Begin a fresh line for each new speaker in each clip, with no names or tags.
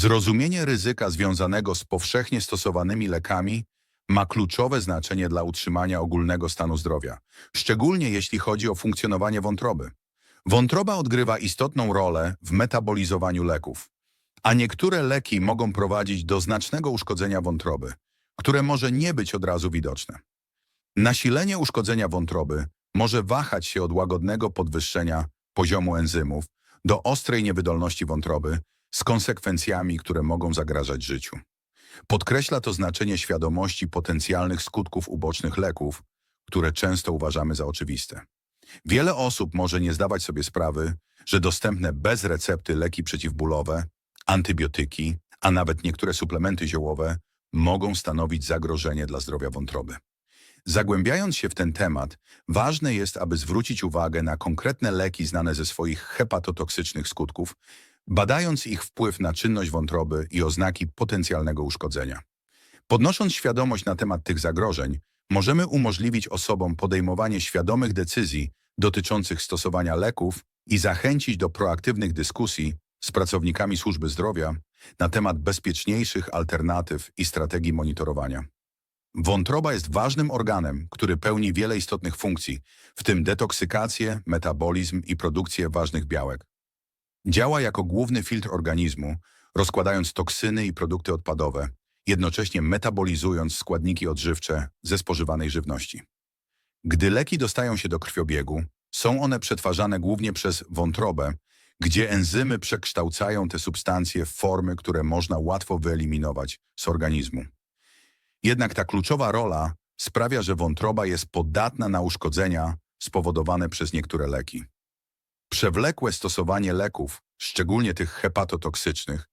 Zrozumienie ryzyka związanego z powszechnie stosowanymi lekami ma kluczowe znaczenie dla utrzymania ogólnego stanu zdrowia, szczególnie jeśli chodzi o funkcjonowanie wątroby. Wątroba odgrywa istotną rolę w metabolizowaniu leków, a niektóre leki mogą prowadzić do znacznego uszkodzenia wątroby, które może nie być od razu widoczne. Nasilenie uszkodzenia wątroby może wahać się od łagodnego podwyższenia poziomu enzymów do ostrej niewydolności wątroby z konsekwencjami, które mogą zagrażać życiu. Podkreśla to znaczenie świadomości potencjalnych skutków ubocznych leków, które często uważamy za oczywiste. Wiele osób może nie zdawać sobie sprawy, że dostępne bez recepty leki przeciwbólowe, antybiotyki, a nawet niektóre suplementy ziołowe mogą stanowić zagrożenie dla zdrowia wątroby. Zagłębiając się w ten temat, ważne jest, aby zwrócić uwagę na konkretne leki znane ze swoich hepatotoksycznych skutków, badając ich wpływ na czynność wątroby i oznaki potencjalnego uszkodzenia. Podnosząc świadomość na temat tych zagrożeń, możemy umożliwić osobom podejmowanie świadomych decyzji dotyczących stosowania leków i zachęcić do proaktywnych dyskusji z pracownikami służby zdrowia na temat bezpieczniejszych alternatyw i strategii monitorowania. Wątroba jest ważnym organem, który pełni wiele istotnych funkcji, w tym detoksykację, metabolizm i produkcję ważnych białek. Działa jako główny filtr organizmu, rozkładając toksyny i produkty odpadowe, jednocześnie metabolizując składniki odżywcze ze spożywanej żywności. Gdy leki dostają się do krwiobiegu, są one przetwarzane głównie przez wątrobę, gdzie enzymy przekształcają te substancje w formy, które można łatwo wyeliminować z organizmu. Jednak ta kluczowa rola sprawia, że wątroba jest podatna na uszkodzenia spowodowane przez niektóre leki. Przewlekłe stosowanie leków, szczególnie tych hepatotoksycznych,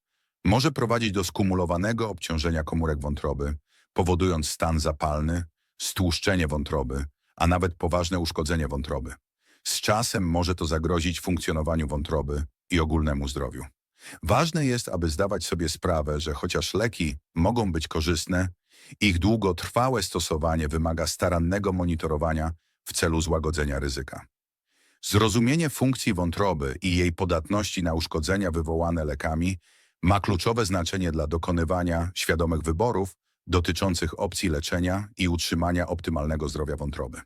może prowadzić do skumulowanego obciążenia komórek wątroby, powodując stan zapalny, stłuszczenie wątroby, a nawet poważne uszkodzenie wątroby. Z czasem może to zagrozić funkcjonowaniu wątroby i ogólnemu zdrowiu. Ważne jest, aby zdawać sobie sprawę, że chociaż leki mogą być korzystne, ich długotrwałe stosowanie wymaga starannego monitorowania w celu złagodzenia ryzyka. Zrozumienie funkcji wątroby i jej podatności na uszkodzenia wywołane lekami ma kluczowe znaczenie dla dokonywania świadomych wyborów dotyczących opcji leczenia i utrzymania optymalnego zdrowia wątroby.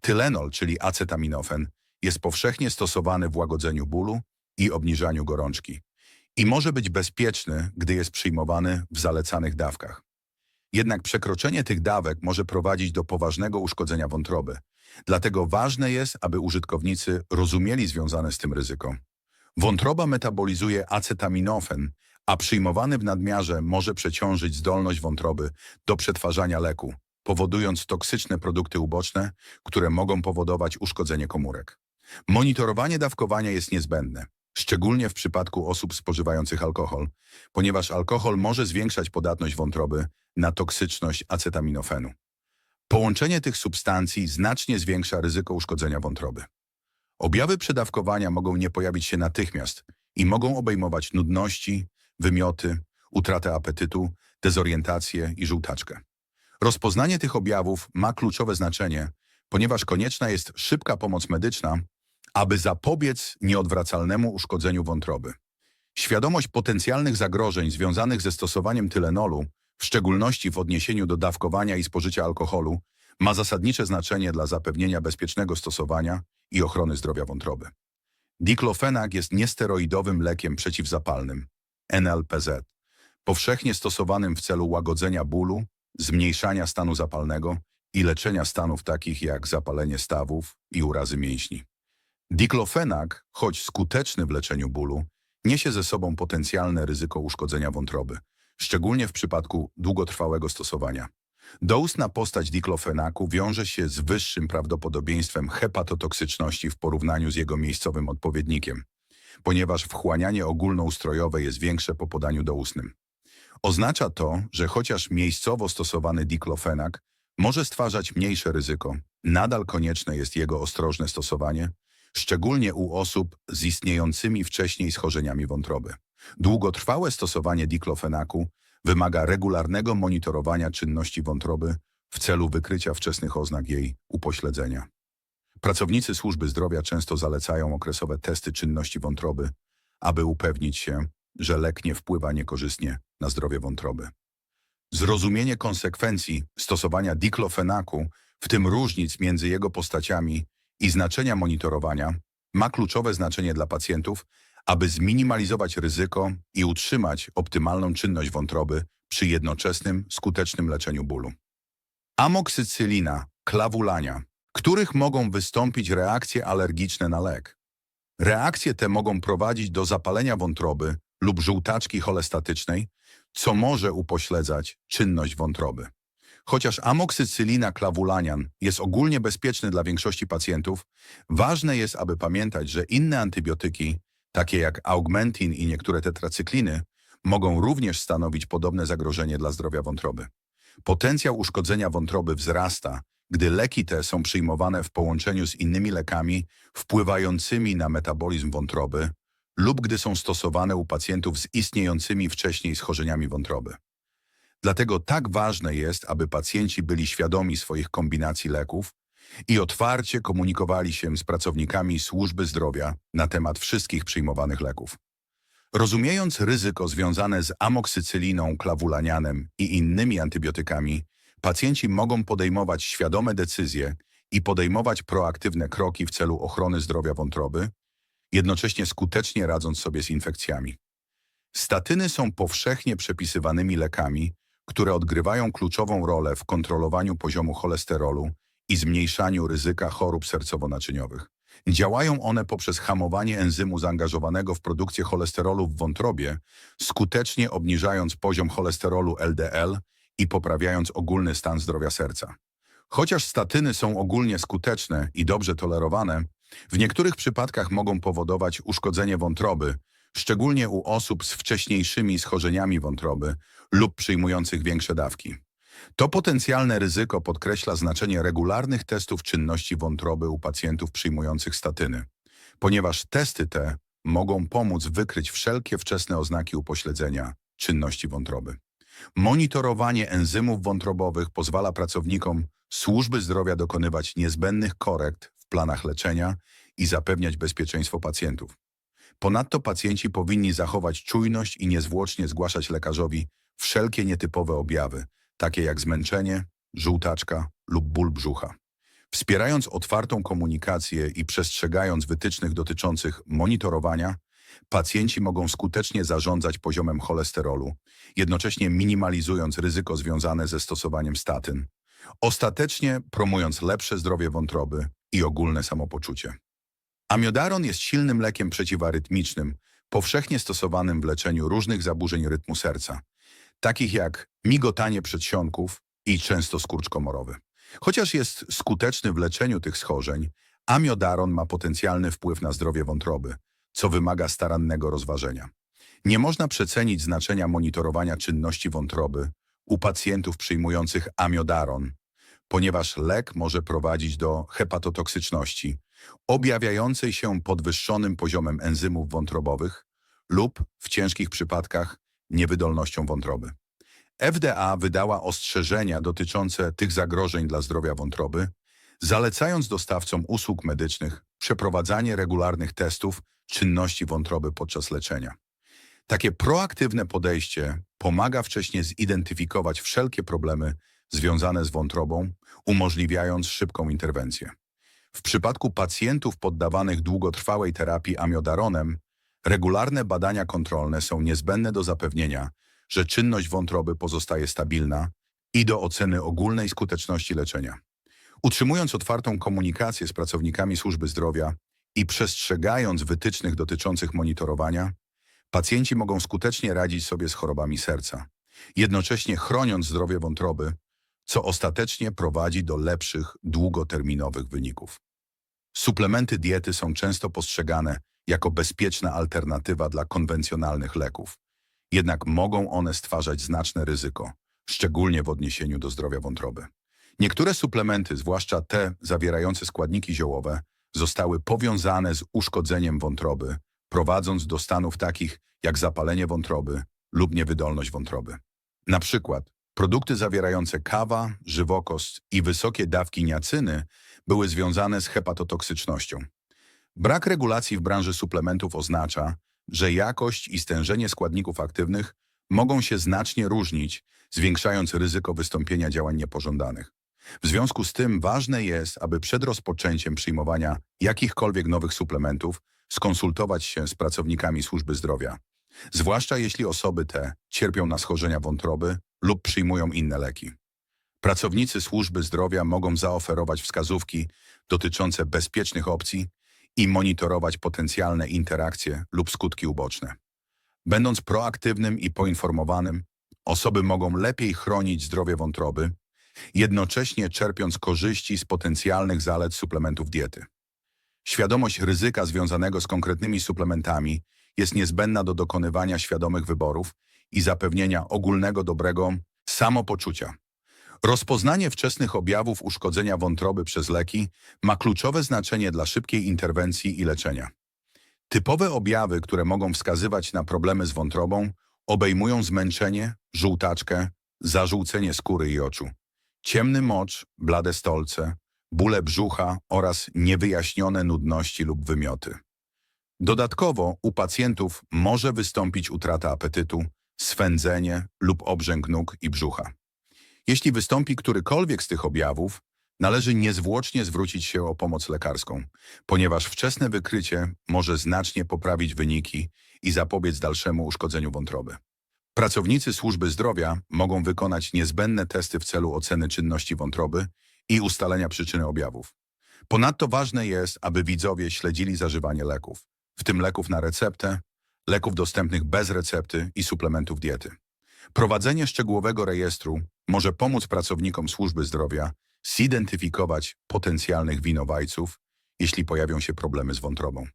Tylenol, czyli acetaminofen, jest powszechnie stosowany w łagodzeniu bólu i obniżaniu gorączki i może być bezpieczny, gdy jest przyjmowany w zalecanych dawkach. Jednak przekroczenie tych dawek może prowadzić do poważnego uszkodzenia wątroby. Dlatego ważne jest, aby użytkownicy rozumieli związane z tym ryzyko. Wątroba metabolizuje acetaminofen, a przyjmowany w nadmiarze może przeciążyć zdolność wątroby do przetwarzania leku, powodując toksyczne produkty uboczne, które mogą powodować uszkodzenie komórek. Monitorowanie dawkowania jest niezbędne, szczególnie w przypadku osób spożywających alkohol, ponieważ alkohol może zwiększać podatność wątroby na toksyczność acetaminofenu. Połączenie tych substancji znacznie zwiększa ryzyko uszkodzenia wątroby. Objawy przedawkowania mogą nie pojawić się natychmiast i mogą obejmować nudności, wymioty, utratę apetytu, dezorientację i żółtaczkę. Rozpoznanie tych objawów ma kluczowe znaczenie, ponieważ konieczna jest szybka pomoc medyczna, aby zapobiec nieodwracalnemu uszkodzeniu wątroby. Świadomość potencjalnych zagrożeń związanych ze stosowaniem tylenolu w szczególności w odniesieniu do dawkowania i spożycia alkoholu, ma zasadnicze znaczenie dla zapewnienia bezpiecznego stosowania i ochrony zdrowia wątroby. Diklofenak jest niesteroidowym lekiem przeciwzapalnym, NLPZ, powszechnie stosowanym w celu łagodzenia bólu, zmniejszania stanu zapalnego i leczenia stanów takich jak zapalenie stawów i urazy mięśni. Diklofenak, choć skuteczny w leczeniu bólu, niesie ze sobą potencjalne ryzyko uszkodzenia wątroby, szczególnie w przypadku długotrwałego stosowania. Doustna postać diklofenaku wiąże się z wyższym prawdopodobieństwem hepatotoksyczności w porównaniu z jego miejscowym odpowiednikiem, ponieważ wchłanianie ogólnoustrojowe jest większe po podaniu doustnym. Oznacza to, że chociaż miejscowo stosowany diklofenak może stwarzać mniejsze ryzyko, nadal konieczne jest jego ostrożne stosowanie, szczególnie u osób z istniejącymi wcześniej schorzeniami wątroby. Długotrwałe stosowanie diklofenaku wymaga regularnego monitorowania czynności wątroby w celu wykrycia wczesnych oznak jej upośledzenia. Pracownicy służby zdrowia często zalecają okresowe testy czynności wątroby, aby upewnić się, że lek nie wpływa niekorzystnie na zdrowie wątroby. Zrozumienie konsekwencji stosowania diklofenaku, w tym różnic między jego postaciami i znaczenia monitorowania, ma kluczowe znaczenie dla pacjentów, aby zminimalizować ryzyko i utrzymać optymalną czynność wątroby przy jednoczesnym, skutecznym leczeniu bólu. Amoksycylina, klawulania, których mogą wystąpić reakcje alergiczne na lek. Reakcje te mogą prowadzić do zapalenia wątroby lub żółtaczki cholestatycznej, co może upośledzać czynność wątroby. Chociaż amoksycylina klawulanian jest ogólnie bezpieczny dla większości pacjentów, ważne jest, aby pamiętać, że inne antybiotyki, takie jak augmentin i niektóre tetracykliny, mogą również stanowić podobne zagrożenie dla zdrowia wątroby. Potencjał uszkodzenia wątroby wzrasta, gdy leki te są przyjmowane w połączeniu z innymi lekami wpływającymi na metabolizm wątroby lub gdy są stosowane u pacjentów z istniejącymi wcześniej schorzeniami wątroby. Dlatego tak ważne jest, aby pacjenci byli świadomi swoich kombinacji leków i otwarcie komunikowali się z pracownikami służby zdrowia na temat wszystkich przyjmowanych leków. Rozumiejąc ryzyko związane z amoksycyliną, klawulanianem i innymi antybiotykami, pacjenci mogą podejmować świadome decyzje i podejmować proaktywne kroki w celu ochrony zdrowia wątroby, jednocześnie skutecznie radząc sobie z infekcjami. Statyny są powszechnie przepisywanymi lekami, które odgrywają kluczową rolę w kontrolowaniu poziomu cholesterolu i zmniejszaniu ryzyka chorób sercowo-naczyniowych. Działają one poprzez hamowanie enzymu zaangażowanego w produkcję cholesterolu w wątrobie, skutecznie obniżając poziom cholesterolu LDL i poprawiając ogólny stan zdrowia serca. Chociaż statyny są ogólnie skuteczne i dobrze tolerowane, w niektórych przypadkach mogą powodować uszkodzenie wątroby, szczególnie u osób z wcześniejszymi schorzeniami wątroby lub przyjmujących większe dawki. To potencjalne ryzyko podkreśla znaczenie regularnych testów czynności wątroby u pacjentów przyjmujących statyny, ponieważ testy te mogą pomóc wykryć wszelkie wczesne oznaki upośledzenia czynności wątroby. Monitorowanie enzymów wątrobowych pozwala pracownikom służby zdrowia dokonywać niezbędnych korekt w planach leczenia i zapewniać bezpieczeństwo pacjentów. Ponadto pacjenci powinni zachować czujność i niezwłocznie zgłaszać lekarzowi wszelkie nietypowe objawy, takie jak zmęczenie, żółtaczka lub ból brzucha. Wspierając otwartą komunikację i przestrzegając wytycznych dotyczących monitorowania, pacjenci mogą skutecznie zarządzać poziomem cholesterolu, jednocześnie minimalizując ryzyko związane ze stosowaniem statyn, ostatecznie promując lepsze zdrowie wątroby i ogólne samopoczucie. Amiodaron jest silnym lekiem przeciwarytmicznym, powszechnie stosowanym w leczeniu różnych zaburzeń rytmu serca, takich jak migotanie przedsionków i często skurcz komorowy. Chociaż jest skuteczny w leczeniu tych schorzeń, amiodaron ma potencjalny wpływ na zdrowie wątroby, co wymaga starannego rozważenia. Nie można przecenić znaczenia monitorowania czynności wątroby u pacjentów przyjmujących amiodaron, ponieważ lek może prowadzić do hepatotoksyczności, objawiającej się podwyższonym poziomem enzymów wątrobowych lub w ciężkich przypadkach niewydolnością wątroby. FDA wydała ostrzeżenia dotyczące tych zagrożeń dla zdrowia wątroby, zalecając dostawcom usług medycznych przeprowadzanie regularnych testów czynności wątroby podczas leczenia. Takie proaktywne podejście pomaga wcześniej zidentyfikować wszelkie problemy związane z wątrobą, umożliwiając szybką interwencję. W przypadku pacjentów poddawanych długotrwałej terapii amiodaronem, regularne badania kontrolne są niezbędne do zapewnienia, że czynność wątroby pozostaje stabilna i do oceny ogólnej skuteczności leczenia. Utrzymując otwartą komunikację z pracownikami służby zdrowia i przestrzegając wytycznych dotyczących monitorowania, pacjenci mogą skutecznie radzić sobie z chorobami serca, jednocześnie chroniąc zdrowie wątroby, co ostatecznie prowadzi do lepszych, długoterminowych wyników. Suplementy diety są często postrzegane jako bezpieczna alternatywa dla konwencjonalnych leków, jednak mogą one stwarzać znaczne ryzyko, szczególnie w odniesieniu do zdrowia wątroby. Niektóre suplementy, zwłaszcza te zawierające składniki ziołowe, zostały powiązane z uszkodzeniem wątroby, prowadząc do stanów takich jak zapalenie wątroby lub niewydolność wątroby. Na przykład produkty zawierające kawa, żywokost i wysokie dawki niacyny były związane z hepatotoksycznością. Brak regulacji w branży suplementów oznacza, że jakość i stężenie składników aktywnych mogą się znacznie różnić, zwiększając ryzyko wystąpienia działań niepożądanych. W związku z tym ważne jest, aby przed rozpoczęciem przyjmowania jakichkolwiek nowych suplementów skonsultować się z pracownikami służby zdrowia, zwłaszcza jeśli osoby te cierpią na schorzenia wątroby lub przyjmują inne leki. Pracownicy służby zdrowia mogą zaoferować wskazówki dotyczące bezpiecznych opcji i monitorować potencjalne interakcje lub skutki uboczne. Będąc proaktywnym i poinformowanym, osoby mogą lepiej chronić zdrowie wątroby, jednocześnie czerpiąc korzyści z potencjalnych zalet suplementów diety. Świadomość ryzyka związanego z konkretnymi suplementami jest niezbędna do dokonywania świadomych wyborów i zapewnienia ogólnego dobrego samopoczucia. Rozpoznanie wczesnych objawów uszkodzenia wątroby przez leki ma kluczowe znaczenie dla szybkiej interwencji i leczenia. Typowe objawy, które mogą wskazywać na problemy z wątrobą, obejmują zmęczenie, żółtaczkę, zażółcenie skóry i oczu, ciemny mocz, blade stolce, bóle brzucha oraz niewyjaśnione nudności lub wymioty. Dodatkowo u pacjentów może wystąpić utrata apetytu, swędzenie lub obrzęk nóg i brzucha. Jeśli wystąpi którykolwiek z tych objawów, należy niezwłocznie zwrócić się o pomoc lekarską, ponieważ wczesne wykrycie może znacznie poprawić wyniki i zapobiec dalszemu uszkodzeniu wątroby. Pracownicy służby zdrowia mogą wykonać niezbędne testy w celu oceny czynności wątroby i ustalenia przyczyny objawów. Ponadto ważne jest, aby widzowie śledzili zażywanie leków, w tym leków na receptę, leków dostępnych bez recepty i suplementów diety. Prowadzenie szczegółowego rejestru może pomóc pracownikom służby zdrowia zidentyfikować potencjalnych winowajców, jeśli pojawią się problemy z wątrobą.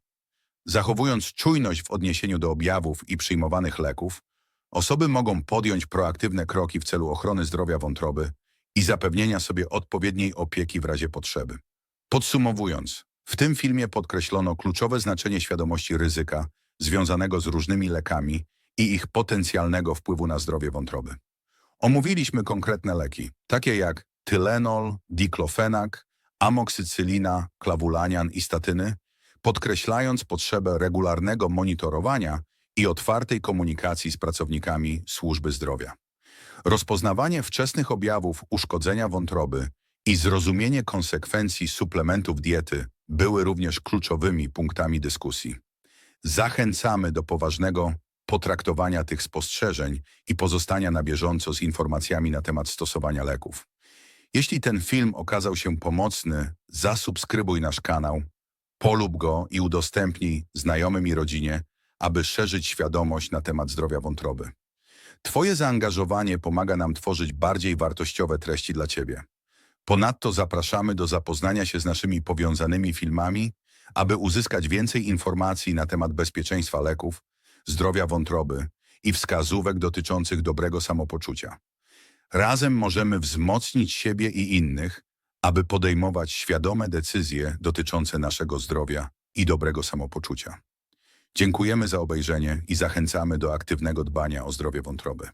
Zachowując czujność w odniesieniu do objawów i przyjmowanych leków, osoby mogą podjąć proaktywne kroki w celu ochrony zdrowia wątroby i zapewnienia sobie odpowiedniej opieki w razie potrzeby. Podsumowując, w tym filmie podkreślono kluczowe znaczenie świadomości ryzyka związanego z różnymi lekami i ich potencjalnego wpływu na zdrowie wątroby. Omówiliśmy konkretne leki, takie jak tylenol, diklofenak, amoksycylina, klawulanian i statyny, podkreślając potrzebę regularnego monitorowania i otwartej komunikacji z pracownikami służby zdrowia. Rozpoznawanie wczesnych objawów uszkodzenia wątroby i zrozumienie konsekwencji suplementów diety były również kluczowymi punktami dyskusji. Zachęcamy do poważnego potraktowania tych spostrzeżeń i pozostania na bieżąco z informacjami na temat stosowania leków. Jeśli ten film okazał się pomocny, zasubskrybuj nasz kanał, polub go i udostępnij znajomym i rodzinie, aby szerzyć świadomość na temat zdrowia wątroby. Twoje zaangażowanie pomaga nam tworzyć bardziej wartościowe treści dla Ciebie. Ponadto zapraszamy do zapoznania się z naszymi powiązanymi filmami, aby uzyskać więcej informacji na temat bezpieczeństwa leków, zdrowia wątroby i wskazówek dotyczących dobrego samopoczucia. Razem możemy wzmocnić siebie i innych, aby podejmować świadome decyzje dotyczące naszego zdrowia i dobrego samopoczucia. Dziękujemy za obejrzenie i zachęcamy do aktywnego dbania o zdrowie wątroby.